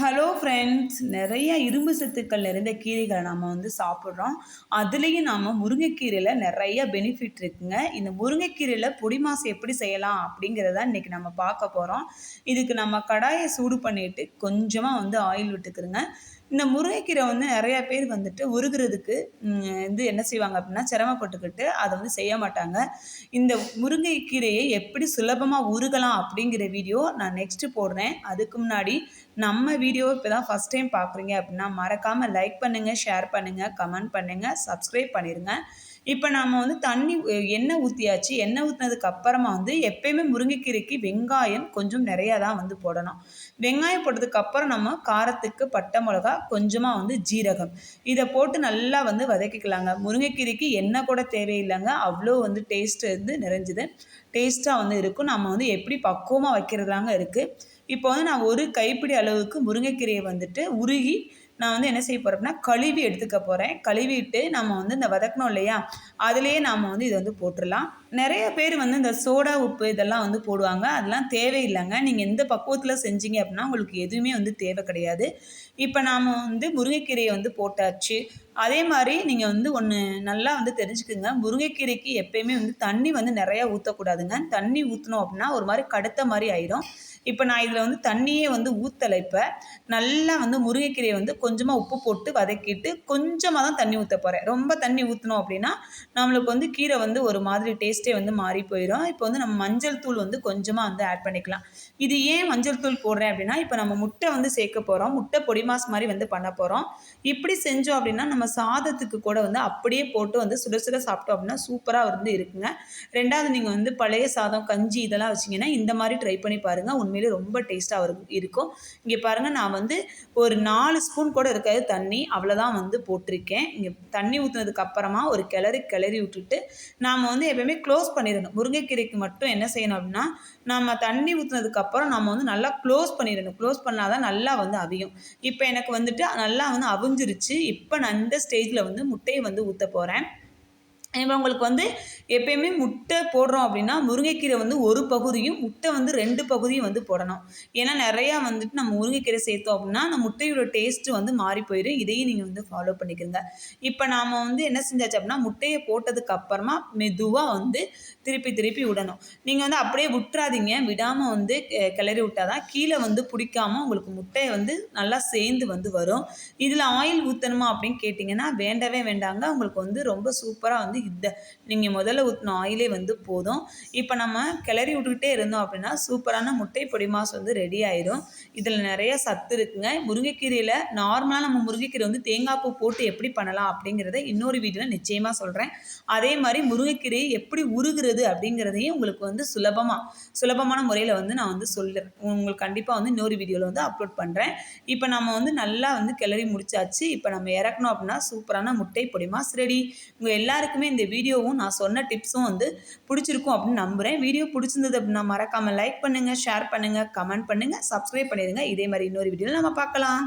Hello friends நிறைய இரும்பு சத்துக்கள் நிறைந்த கீரைகளை நாம் வந்து சாப்பிட்றோம். அதுலேயும் நாம் முருங்கைக்கீரையில் நிறைய பெனிஃபிட் இருக்குங்க. இந்த முருங்கைக்கீரையில் பொடி மாசு எப்படி செய்யலாம் அப்படிங்கிறத இன்றைக்கி நம்ம பார்க்க போகிறோம் இதுக்கு நம்ம கடாயை சூடு பண்ணிவிட்டு கொஞ்சமாக வந்து ஆயில் விட்டுக்கிறோங்க இந்த முருங்கைக்கீரை வந்து நிறையா பேர் வந்துட்டு உருகிறதுக்கு வந்து என்ன செய்வாங்க அப்படின்னா சிரமப்பட்டுக்கிட்டு அதை வந்து செய்ய மாட்டாங்க. இந்த முருங்கைக்கீரையை எப்படி சுலபமாக உருகலாம் அப்படிங்கிற வீடியோ நான் நெக்ஸ்ட்டு போடுறேன். அதுக்கு முன்னாடி நம்ம வீடியோ இப்போ தான் ஃபஸ்ட் டைம் பார்க்குறீங்க அப்படின்னா மறக்காமல் லைக் பண்ணுங்கள் ஷேர் பண்ணுங்கள் கமெண்ட் பண்ணுங்கள் சப்ஸ்கிரைப் பண்ணிடுங்க இப்போ நாம் வந்து தண்ணி எண்ணெய் ஊற்றியாச்சு எண்ணெய் ஊற்றினதுக்கு அப்புறமா வந்து எப்பயுமே முருங்கைக்கீரைக்கு வெங்காயம் கொஞ்சம் நிறையா தான் வந்து போடணும். வெங்காயம் போட்டதுக்கு அப்புறம் நம்ம காரத்துக்கு பட்டை மிளகா கொஞ்சமாக வந்து ஜீரகம். இதை போட்டு நல்லா வந்து வதக்கிக்கலாங்க. முருங்கைக்கீரைக்கு எண்ணெய் கூட தேவையில்லைங்க. அவ்வளோ வந்து டேஸ்ட்டு வந்து நிறைஞ்சுது. டேஸ்ட்டாக வந்து இருக்கும். நம்ம வந்து எப்படி பக்குவமாக வைக்கிறதாங்க இருக்குது இப்போ வந்து நான் ஒரு கைப்பிடி அளவுக்கு முருங்கைக்கீரையை வந்துட்டு உருகி நான் வந்து என்ன செய்ய போகிறேன் அப்படின்னா கழுவி எடுத்துக்க போகிறேன் கழுவிட்டு நம்ம வந்து இந்த வதக்கணும் இல்லையா? அதுலேயே நாம் வந்து இதை வந்து போட்டுடலாம். நிறைய பேர் வந்து இந்த சோடா உப்பு இதெல்லாம் வந்து போடுவாங்க. அதெல்லாம் தேவையில்லைங்க. நீங்கள் எந்த பக்குவத்தில் செஞ்சீங்க அப்படின்னா உங்களுக்கு எதுவுமே வந்து தேவை கிடையாது. இப்போ நாம் வந்து முருங்கைக்கீரையை வந்து போட்டாச்சு. அதே மாதிரி நீங்கள் வந்து ஒன்று நல்லா வந்து தெரிஞ்சுக்குங்க. முருங்கைக்கீரைக்கு எப்பயுமே வந்து தண்ணி வந்து நிறையா ஊற்றக்கூடாதுங்க தண்ணி ஊற்றணும் அப்படின்னா ஒரு மாதிரி கடுத்த மாதிரி ஆயிரும். இப்போ நான் இதில் வந்து தண்ணியே வந்து ஊற்றலை இப்போ. நல்லா வந்து முருங்கைக்கீரையை வந்து கொஞ்சமாக உப்பு போட்டு வதக்கிட்டு கொஞ்சமாக தான் தண்ணி ஊற்ற போகிறேன் ரொம்ப தண்ணி ஊற்றினோம் அப்படின்னா நம்மளுக்கு வந்து கீரை வந்து ஒரு மாதிரி டேஸ்ட்டே வந்து மாறி போயிடும் இப்போ வந்து நம்ம மஞ்சள் தூள் வந்து கொஞ்சமாக வந்து ஆட் பண்ணிக்கலாம். இது ஏன் மஞ்சள் தூள் போடுறேன் அப்படின்னா இப்போ நம்ம முட்டை வந்து சேர்க்க போகிறோம் முட்டை பொடி மாஸ் மாதிரி வந்து பண்ண போகிறோம் இப்படி செஞ்சோம் அப்படின்னா நம்ம சாதத்துக்கு கூட வந்து அப்படியே போட்டு வந்து சுட சுட சாப்பிட்டோம் அப்படின்னா சூப்பராக வந்து இருக்குங்க. ரெண்டாவது நீங்கள் வந்து பழைய சாதம் கஞ்சி இதெல்லாம் வச்சிங்கன்னா இந்த மாதிரி ட்ரை பண்ணி பாருங்கள் உண்மையிலே ரொம்ப டேஸ்ட்டாக இருக்கும். இங்கே பாருங்கள் நான் வந்து ஒரு நாலு ஸ்பூன் கூட இருக்காது. தண்ணி அவ்வளோதான் வந்து போட்டிருக்கேன். இங்கே தண்ணி ஊற்றுனதுக்கு அப்புறமா ஒரு கிளறி கிளறி விட்டுட்டு நாம் வந்து எப்பயுமே க்ளோஸ் பண்ணிடணும். முருங்கைக்கீரைக்கு மட்டும் என்ன செய்யணும் அப்படின்னா நம்ம தண்ணி ஊற்றுனதுக்கப்புறம் நம்ம வந்து நல்லா க்ளோஸ் பண்ணிடணும். க்ளோஸ் பண்ணால் தான் நல்லா வந்து அவியும். இப்போ எனக்கு வந்துட்டு நல்லா வந்து அவிஞ்சிருச்சு. இப்போ நான் இந்த ஸ்டேஜில் வந்து முட்டையை வந்து ஊற்ற போகிறேன் இப்போ உங்களுக்கு வந்து எப்பயுமே முட்டை போடுறோம் அப்படின்னா முருங்கைக்கீரை வந்து ஒரு பகுதியும் முட்டை வந்து ரெண்டு பகுதியும் வந்து போடணும். ஏன்னா நிறையா வந்துட்டு நம்ம முருங்கைக்கீரை சேர்த்தோம் அப்படின்னா அந்த முட்டையோட டேஸ்ட்டு வந்து மாறி போயிடும். இதையும் நீங்கள் வந்து ஃபாலோ பண்ணிக்கிறங்க இப்போ நாம் வந்து என்ன செஞ்சாச்சு அப்படின்னா முட்டையை போட்டதுக்கு அப்புறமா மெதுவாக வந்து திருப்பி திருப்பி விடணும். நீங்கள் வந்து அப்படியே விட்டுறாதீங்க. விடாமல் வந்து கிளறி விட்டால் தான் கீழே வந்து பிடிக்காமல் உங்களுக்கு முட்டையை வந்து நல்லா சேர்ந்து வந்து வரும். இதில் ஆயில் ஊற்றணுமா அப்படின்னு கேட்டிங்கன்னா வேண்டவே வேண்டாங்க. உங்களுக்கு வந்து ரொம்ப சூப்பராக வந்து இந்த நீங்கள் முதல்ல ஊற்றின ஆயிலே வந்து போதும். இப்போ நம்ம கிளறி விட்டுக்கிட்டே இருந்தோம் அப்படின்னா சூப்பரான முட்டை பொடி மாஸ் வந்து ரெடி ஆயிடும். இதில் நிறைய சத்து இருக்குங்க. முருங்கைக்கீரையில் நார்மலாக நம்ம முருங்கைக்கீரை வந்து தேங்காய் பூ போட்டு எப்படி பண்ணலாம் அப்படிங்கிறத இன்னொரு வீடியோவில் நிச்சயமாக சொல்கிறேன் அதே மாதிரி முருங்கைக்கீரையை எப்படி உருகிறது அப்படிங்கிறதையும் உங்களுக்கு வந்து சுலபமாக சுலபமான முறையில் வந்து நான் வந்து சொல்லுறேன் உங்களுக்கு கண்டிப்பாக வந்து இன்னொரு வீடியோவில் வந்து அப்லோட் பண்ணுறேன் இப்போ நம்ம வந்து நல்லா வந்து கிளறி முடிச்சாச்சு. இப்போ நம்ம இறக்கணும் அப்படின்னா சூப்பரான முட்டை பொடி மாஸ் ரெடி உங்கள் எல்லாருக்குமே இந்த வீடியோவும் நான் சொன்ன டிப்ஸும் வந்து பிடிச்சிருக்கும் அப்படின்னு நம்புகிறேன் வீடியோ பிடிச்சிருந்தது அப்படின்னா மறக்காமல் லைக் பண்ணுங்கள் ஷேர் பண்ணுங்கள் கமெண்ட் பண்ணுங்கள் சப்ஸ்கிரைப் பண்ணிடுங்க. இதே மாதிரி இன்னொரு வீடியோவில் நம்ம பார்க்கலாம்.